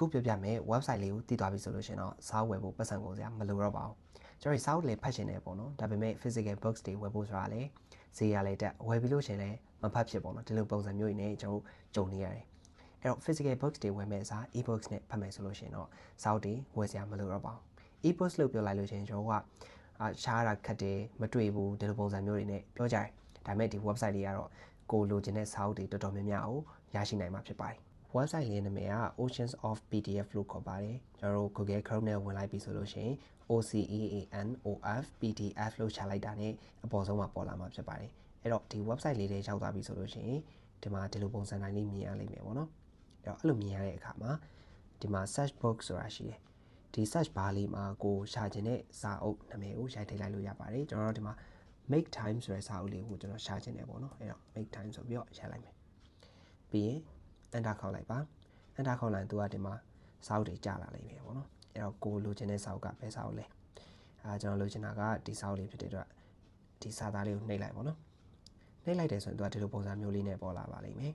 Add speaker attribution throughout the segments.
Speaker 1: အခုပြောပြမယ် website လေးကိုတည်သွားပြီဆိုလို့ရှင်တော့စာအုပ်ဝယ်ဖို့ပတ်စံကုန်စရာမလိုတော့ပါဘူးကျွန်တော်စာအုပ်လေးဖတ်ရှင်နေပေါ့နော်ဒါပေမဲ့ physical books တွေဝယ်ဖို့ဆိုတာလေဈေးရလေတက်ဝယ်ပြီးလို့ရှင်လဲမဖတ်ဖြစ်ပေါ့နော်ဒီလိုပုံစံမျိုးတွေနဲ့ကျွန်တော်ကြုံနေရတယ်အဲ့တော့ physical books တွေဝယ်မဲ့အစား e-books နဲ့ဖတ်မယ်ဆိုလို့ရှင်တော့စာအုပ်တွေဝယ်စရာမလိုတော့ပါဘူး e-books လို့ပြောလိုက်လို့ရှင်ကျွန်တော်ကအာရှားတာခက်တယ်မတွေ့ဘူးဒီလိုပုံစံမျိုးတွေနဲ့ပြောကြတယ်ဒါပေမဲ့ဒီ website တွေကတော့ကိုလိုချင်တဲ့စာအုပ်တွေတော်တော်များများကိုရရှိနိုင်မှာဖြစ်ပါတယ် website လေးနာမည်က Oceans of PDF လို့ခေါ်ပါတယ်ကျွန်တော်တို့ Google Chrome နဲ့ဝင်လိုက်ပြီဆိုလို့ရှိရင် OCEANOF PDF လို့ရှာလိုက်တာ ਨੇ အပေါ်ဆုံးမှာပေါ်လာမှာဖြစ်ပါတယ်အဲ့တော့ဒီ website လေးတွေရောက်သွားပြီဆိုလို့ရှိရင်ဒီမှာဒီလိုပုံစံတိုင်းလေးမြင်ရလိမ့်မယ်ပေါ့နော်အဲ့တော့အဲ့လိုမြင်ရတဲ့အခါမှာဒီမှာ search box ဆိုတာရှိတယ်ဒီ search bar လေးမှာကိုရှာခြင်းတဲ့စာအုပ်နာမည်ကိုရိုက်ထည့်လိုက်လို့ရပါတယ်ကျွန်တော်တို့ဒီမှာ make time ဆိုတဲ့စာအုပ်လေးကိုကျွန်တော်ရှာခြင်းတယ်ပေါ့နော်အဲ့တော့ make time ဆိုပြီးတော့ရိုက်လိုက်မယ်ပြီးရင် enter ခေါက်လိုက်ပါ enter ခေါက်လိုက်သူကဒီမှာစာအုပ်တွေကြာလာလိမ့်မယ်ပေါ့နော်အဲ့တော့ကိုလိုချင်တဲ့စာအုပ်ကဘယ်စာအုပ်လဲအာကျွန်တော်လိုချင်တာကဒီစာအုပ်လေးဖြစ်တဲ့အတွက်ဒီစာသားလေးကိုနှိပ်လိုက်ပေါ့နော်နှိပ်လိုက်တယ်ဆိုရင်သူကဒီလိုပုံစံမျိုးလေးနဲ့ပေါ်လာပါလိမ့်မယ်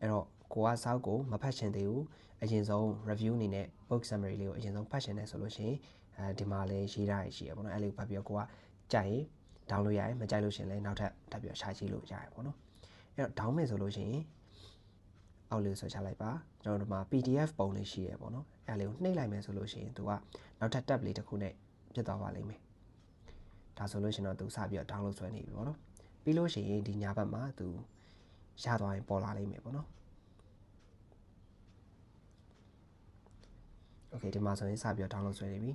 Speaker 1: အဲ့တော့ကိုကစာအုပ်ကိုမဖတ်ရှင်သေးဘူးအရင်ဆုံး review အနေနဲ့ book summary လေးကိုအရင်ဆုံးဖတ်ရှင်နေဆိုလို့ရှိရင်အဲဒီမှာလည်းရေးထားရရှိရပေါ့နော်အဲ့လေးကိုဖတ်ပြီးတော့ကိုကကြိုက်ရင် download ရရင်မကြိုက်လို့ရှင်လည်းနောက်ထပ်ထပ်ပြီးရှာကြည့်လို့ရတယ်ပေါ့နော်အဲ့တော့ down မယ်ဆိုလို့ရှိရင် အောက်လေးဆွဲချလိုက်ပါကျွန်တော်တို့မှာ PDF ပုံလေးရှိရပေါ့နော်အဲလေးကိုနှိပ်လိုက်မယ်ဆိုလို့ရှိရင်သူကနောက်ထပ် tab လေးတစ်ခုနဲ့ပြတ်သွားပါလိမ့်မယ်ဒါဆိုလို့ရှိရင်တော့သူစပြီးတော့ download ဆွဲနေပြီပေါ့နော်ပြီးလို့ရှိရင်ဒီညာဘက်မှာသူရသွားရင်ပေါ်လာလိမ့်မယ်ပေါ့နော် Okay ဒီမှာဆိုရင်စပြီးတော့ download ဆွဲနေပြီ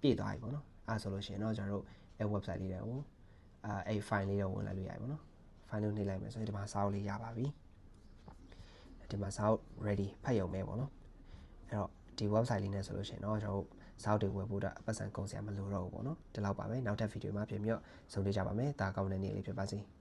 Speaker 1: ပြည့်သွားပြီပေါ့နော်အဲဆိုလို့ရှိရင်တော့ကျွန်တော်တို့အဲ website လေးတွေကိုအဲ file လေးတော့ဝင်လိုက်လို့ရပြီပေါ့နော် file လေးနှိပ်လိုက်မယ်ဆိုရင်ဒီမှာစာအုပ်လေးရပါပြီ။ ဒီမှာစာအုပ် ready ဖတ်ရုံပဲပေါ့နော်အဲ့တော့ဒီ website လေးနဲ့ဆိုလို့ရှိရင်တော့ကျွန်တော်တို့စာအုပ်တွေဝယ်ဖို့အတွက်အပတ်စံကုန်စရာမလိုတော့ဘူးပေါ့နော်ဒီလောက်ပါပဲနောက်ထပ်ဗီဒီယိုမှာပြင်ပြီးတော့ဆုံတွေ့ကြပါမယ်ဒါကောင်းတဲ့နေ့လေးဖြစ်ပါစေ။